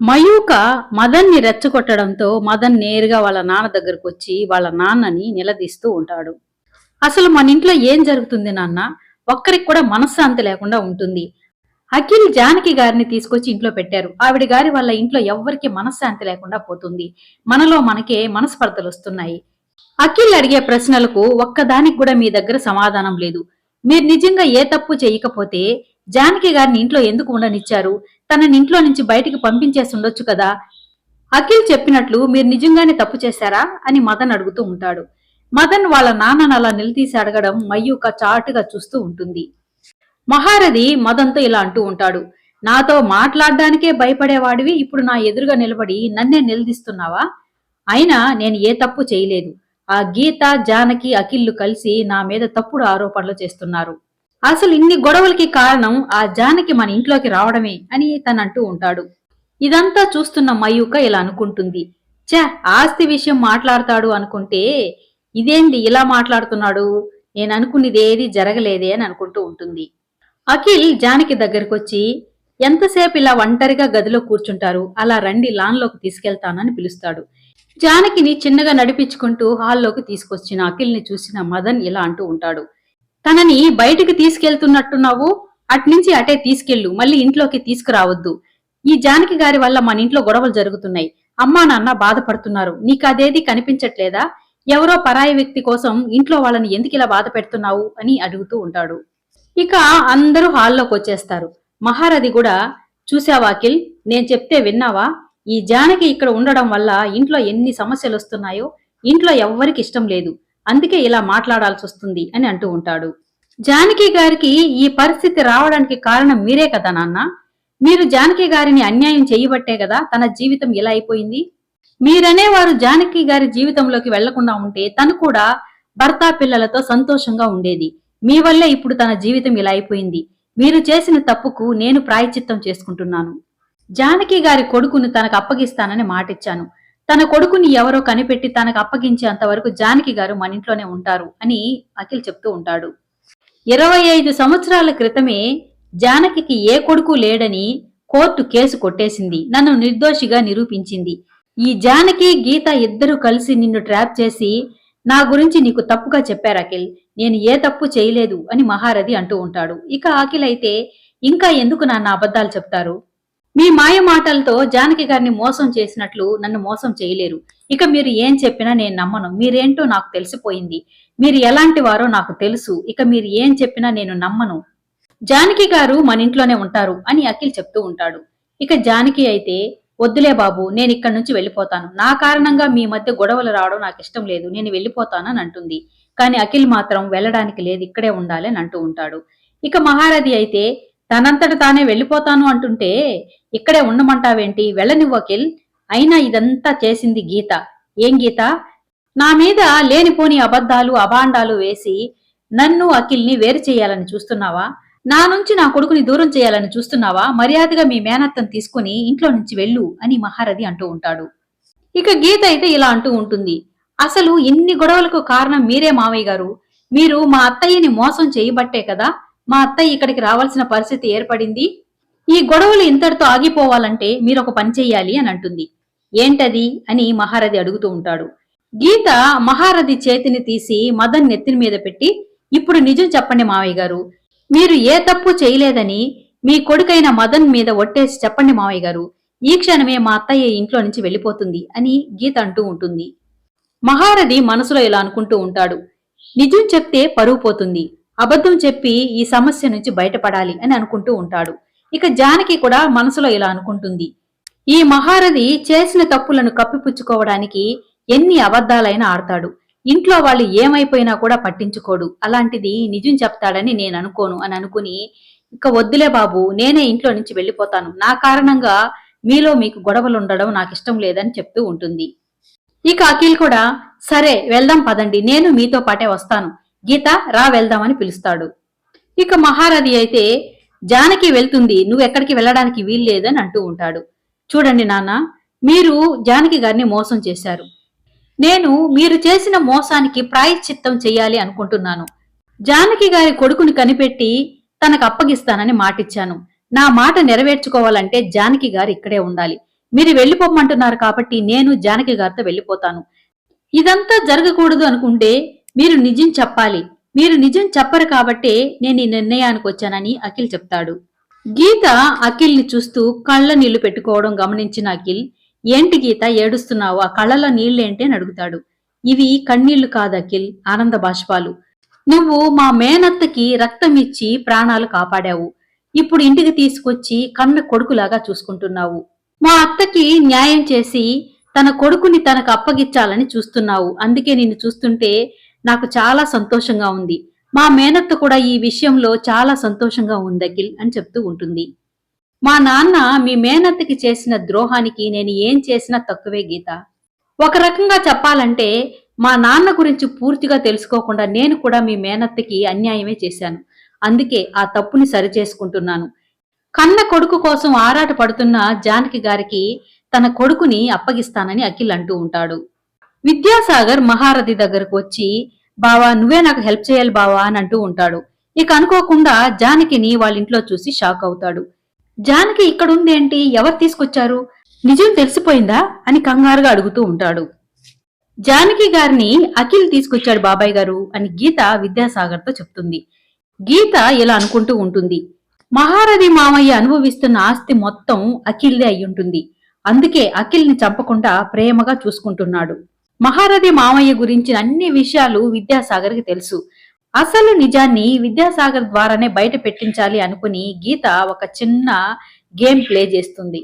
మయూక మదన్ని రెచ్చగొట్టడంతో మదన్ నేరుగా వాళ్ళ నాన్న దగ్గరకు వచ్చి వాళ్ళ నాన్నని నిలదీస్తూ ఉంటాడు. అసలు మన ఇంట్లో ఏం జరుగుతుంది నాన్న? ఒక్కరికి కూడా మనశ్శాంతి లేకుండా ఉంటుంది. అఖిల్ జానకి గారిని తీసుకొచ్చి ఇంట్లో పెట్టారు. ఆవిడ గారి వల్ల ఇంట్లో ఎవ్వరికి మనశ్శాంతి లేకుండా పోతుంది. మనలో మనకే మనస్పర్ధలు వస్తున్నాయి. అఖిల్ అడిగే ప్రశ్నలకు ఒక్కదానికి కూడా మీ దగ్గర సమాధానం లేదు. మీరు నిజంగా ఏ తప్పు చేయకపోతే జానకి గారిని ఇంట్లో ఎందుకు ఉండనిచ్చారు? తనని ఇంట్లో నుంచి బయటికి పంపించేసి ఉండొచ్చు కదా? అఖిల్ చెప్పినట్లు మీరు నిజంగానే తప్పు చేశారా? అని మదన్ అడుగుతూ ఉంటాడు. మదన్ వాళ్ళ నాన్నను అలా నిలదీసి అడగడం మయూక చాటుగా చూస్తూ ఉంటుంది. మహారథి మదన్తో ఇలా అంటూ ఉంటాడు. నాతో మాట్లాడడానికే భయపడేవాడివి ఇప్పుడు నా ఎదురుగా నిలబడి నన్నే నిలదీస్తున్నావా? అయినా నేను ఏ తప్పు చేయలేదు. ఆ గీత జానకి అఖిల్లు కలిసి నా మీద తప్పుడు ఆరోపణలు చేస్తున్నారు. అసలు ఇన్ని గొడవలకి కారణం ఆ జానకి మన ఇంట్లోకి రావడమే అని తనంటూ అంటూ ఉంటాడు. ఇదంతా చూస్తున్న మయూక ఇలా అనుకుంటుంది. ఛ ఆస్తి విషయం మాట్లాడతాడు అనుకుంటే ఇదేంది ఇలా మాట్లాడుతున్నాడు? నేను అనుకున్నదేది ఏది జరగలేదే అని అనుకుంటూ ఉంటుంది. అఖిల్ జానకి దగ్గరకొచ్చి ఎంతసేపు ఇలా ఒంటరిగా గదిలో కూర్చుంటారు? అలా రండి లాన్లోకి తీసుకెళ్తానని పిలుస్తాడు. జానకిని చిన్నగా నడిపించుకుంటూ హాల్లోకి తీసుకొచ్చిన అఖిల్ని చూసిన మదన్ ఇలా అంటూ ఉంటాడు. తనని బయటికి తీసుకెళ్తున్నట్టున్నావు. అట్నుంచి అటే తీసుకెళ్ళు. మళ్ళీ ఇంట్లోకి తీసుకురావద్దు. ఈ జానకి గారి వల్ల మన ఇంట్లో గొడవలు జరుగుతున్నాయి. అమ్మా నాన్న బాధపడుతున్నారు. నీకు అదేది కనిపించట్లేదా? ఎవరో పరాయి వ్యక్తి కోసం ఇంట్లో వాళ్ళని ఎందుకు ఇలా బాధ పెడుతున్నావు అని అడుగుతూ ఉంటాడు. ఇక అందరూ హాల్లోకి వచ్చేస్తారు. మహారథి కూడా చూసావాకిల్ నేను చెప్తే విన్నావా? ఈ జానకి ఇక్కడ ఉండడం వల్ల ఇంట్లో ఎన్ని సమస్యలు వస్తున్నాయో ఇంట్లో ఎవ్వరికి ఇష్టం లేదు. అందుకే ఇలా మాట్లాడాల్సి వస్తుంది అని అంటూ ఉంటాడు. జానకి గారికి ఈ పరిస్థితి రావడానికి కారణం మీరే కదా నాన్న? మీరు జానకి గారిని అన్యాయం చేయబట్టే కదా తన జీవితం ఇలా అయిపోయింది? మీరనేవారు జానకి గారి జీవితంలోకి వెళ్ళకుండా ఉంటే తను కూడా భర్త పిల్లలతో సంతోషంగా ఉండేది. మీ వల్లే ఇప్పుడు తన జీవితం ఇలా అయిపోయింది. మీరు చేసిన తప్పుకు నేను ప్రాయచిత్తం చేసుకుంటున్నాను. జానకి గారి కొడుకును తనకు అప్పగిస్తానని మాటిచ్చాను. తన కొడుకుని ఎవరో కనిపెట్టి తనకు అప్పగించేంత వరకు జానకి గారు మన ఇంట్లోనే ఉంటారు అని అఖిల్ చెప్తూ ఉంటాడు. ఇరవై ఐదు సంవత్సరాల క్రితమే జానకి ఏ కొడుకు లేడని కోర్టు కేసు కొట్టేసింది. నన్ను నిర్దోషిగా నిరూపించింది. ఈ జానకి గీత ఇద్దరు కలిసి నిన్ను ట్రాప్ చేసి నా గురించి నీకు తప్పుగా చెప్పారు అఖిల్. నేను ఏ తప్పు చేయలేదు అని మహారథి అంటూ ఉంటాడు. ఇక అఖిల్ అయితే ఇంకా ఎందుకు నాన్న అబద్ధాలు చెప్తారు? మీ మాయ మాటలతో జానకి గారిని మోసం చేసినట్లు నన్ను మోసం చేయలేరు. ఇక మీరు ఏం చెప్పినా నేను నమ్మను. మీరేంటో నాకు తెలిసిపోయింది. మీరు ఎలాంటి వారో నాకు తెలుసు. ఇక మీరు ఏం చెప్పినా నేను నమ్మను. జానకి గారు మన ఇంట్లోనే ఉంటారు అని అఖిల్ చెప్తూ ఉంటాడు. ఇక జానకి అయితే వద్దులే బాబు నేను ఇక్కడి నుంచి వెళ్ళిపోతాను. నా కారణంగా మీ మధ్య గొడవలు రావడం నాకు ఇష్టం లేదు. నేను వెళ్ళిపోతానని అంటుంది. కానీ అఖిల్ మాత్రం వెళ్ళడానికి లేదు. ఇక్కడే ఉండాలి అని అంటూ ఉంటాడు. ఇక మహారథి అయితే తనంతట తానే వెళ్ళిపోతాను అంటుంటే ఇక్కడే ఉండమంటావేంటి? వెళ్ళనివ్వకిల్. అయినా ఇదంతా చేసింది గీత. ఏం గీత? నా మీద లేనిపోని అబద్ధాలు అభాండాలు వేసి నన్ను అఖిల్ని వేరు చేయాలని చూస్తున్నావా? నా నుంచి నా కొడుకుని దూరం చేయాలని చూస్తున్నావా? మర్యాదగా మీ మేనత్తను తీసుకుని ఇంట్లో నుంచి వెళ్ళు అని మహారథి అంటూ ఉంటాడు. ఇక గీత అయితే ఇలా అంటూ ఉంటుంది. అసలు ఇన్ని గొడవలకు కారణం మీరే మావయ్య గారు. మీరు మా అత్తయ్యని మోసం చేయబట్టే కదా మా అత్తయ్య ఇక్కడికి రావాల్సిన పరిస్థితి ఏర్పడింది. ఈ గొడవలు ఇంతటితో ఆగిపోవాలంటే మీరు ఒక పని చెయ్యాలి అని అంటుంది. ఏంటది? అని మహారథి అడుగుతూ ఉంటాడు. గీత మహారథి చేతిని తీసి మదన్ నెత్తిన మీద పెట్టి ఇప్పుడు నిజం చెప్పండి మావయ్య గారు. మీరు ఏ తప్పు చేయలేదని మీ కొడుకైన మదన్ మీద ఒట్టేసి చెప్పండి మావయ్య గారు. ఈ క్షణమే మా అత్తయ్య ఇంట్లో నుంచి వెళ్ళిపోతుంది అని గీత అంటూ ఉంటుంది. మహారథి మనసులో ఇలా అనుకుంటూ ఉంటాడు. నిజం చెప్తే పరువు పోతుంది. అబద్ధం చెప్పి ఈ సమస్య నుంచి బయటపడాలి అని అనుకుంటూ ఉంటాడు. ఇక జానకి కూడా మనసులో ఇలా అనుకుంటుంది. ఈ మహారథి చేసిన తప్పులను కప్పిపుచ్చుకోవడానికి ఎన్ని అబద్ధాలైనా ఆడతాడు. ఇంట్లో వాళ్ళు ఏమైపోయినా కూడా పట్టించుకోడు. అలాంటిది నిజం చెప్తాడని నేను అనుకోను అని అనుకుని ఇక వద్దులే బాబు నేనే ఇంట్లో నుంచి వెళ్ళిపోతాను. నా కారణంగా మీలో మీకు గొడవలు ఉండడం నాకు ఇష్టం లేదని చెప్తూ ఉంటుంది. ఇక అఖిల్ కూడా సరే వెళ్దాం పదండి. నేను మీతో పాటే వస్తాను. గీత రా వెళ్దామని పిలుస్తాడు. ఇక మహారథి అయితే జానకి వెళ్తుంది నువ్వు ఎక్కడికి వెళ్ళడానికి వీల్లేదని అంటూ ఉంటాడు. చూడండి నాన్న మీరు జానకి గారిని మోసం చేశారు. నేను మీరు చేసిన మోసానికి ప్రాయశ్చిత్తం చెయ్యాలి అనుకుంటున్నాను. జానకి గారి కొడుకుని కనిపెట్టి తనకు అప్పగిస్తానని మాటిచ్చాను. నా మాట నెరవేర్చుకోవాలంటే జానకి గారు ఇక్కడే ఉండాలి. మీరు వెళ్ళిపోమంటున్నారు కాబట్టి నేను జానకి గారితో వెళ్ళిపోతాను. ఇదంతా జరగకూడదు అనుకుంటే మీరు నిజం చెప్పాలి. మీరు నిజం చెప్పరు కాబట్టే నేను ఈ నిర్ణయానికి వచ్చానని అఖిల్ చెప్తాడు. గీత అఖిల్ని చూస్తూ కళ్ళ నీళ్ళు పెట్టుకోవడం గమనించిన అఖిల్ ఏంటి గీత ఏడుస్తున్నావు? ఆ కళ్ళలో నీళ్ళేంటి అని అడుగుతాడు. ఇవి కన్నీళ్ళు కాదు అఖిల్ ఆనంద బాష్పాలు. నువ్వు మా మేనత్తకి రక్తం ఇచ్చి ప్రాణాలు కాపాడావు. ఇప్పుడు ఇంటికి తీసుకొచ్చి కన్న కొడుకులాగా చూసుకుంటున్నావు. మా అత్తకి న్యాయం చేసి తన కొడుకుని తనకు అప్పగిచ్చాలని చూస్తున్నావు. అందుకే నిన్ను చూస్తుంటే నాకు చాలా సంతోషంగా ఉంది. మా మేనత్త కూడా ఈ విషయంలో చాలా సంతోషంగా ఉంది అఖిల్ అని చెప్తూ ఉంటుంది. మా నాన్న మీ మేనత్తకి చేసిన ద్రోహానికి నేను ఏం చేసినా తక్కువే గీత. ఒక రకంగా చెప్పాలంటే మా నాన్న గురించి పూర్తిగా తెలుసుకోకుండా నేను కూడా మీ మేనత్తకి అన్యాయమే చేశాను. అందుకే ఆ తప్పుని సరిచేసుకుంటున్నాను. కన్న కొడుకు కోసం ఆరాట పడుతున్న జానకి గారికి తన కొడుకుని అప్పగిస్తానని అఖిల్ అంటూ ఉంటాడు. విద్యాసాగర్ మహారథి దగ్గరకు వచ్చి బావా నువ్వే నాకు హెల్ప్ చేయాలి బావా అని అంటూ ఉంటాడు. ఇక అనుకోకుండా జానకిని వాళ్ళ ఇంట్లో చూసి షాక్ అవుతాడు. జానకి ఇక్కడుందేంటి? ఎవరు తీసుకొచ్చారు? నిజం తెలిసిపోయిందా? అని కంగారుగా అడుగుతూ ఉంటాడు. జానకి గారిని అఖిల్ తీసుకొచ్చాడు బాబాయ్ గారు అని గీత విద్యాసాగర్తో చెప్తుంది. గీత ఇలా అనుకుంటూ ఉంటుంది. మహారథి మామయ్య అనుభవిస్తున్న ఆస్తి మొత్తం అఖిల్దే అయ్యుంటుంది. అందుకే అఖిల్ని చంపకుండా ప్రేమగా చూసుకుంటున్నాడు. మహారథి మామయ్య గురించిన అన్ని విషయాలు విద్యాసాగర్కి తెలుసు. అసలు నిజాన్ని విద్యాసాగర్ ద్వారానే బయట పెట్టించాలి అనుకుని గీత ఒక చిన్న గేమ్ ప్లే చేస్తుంది.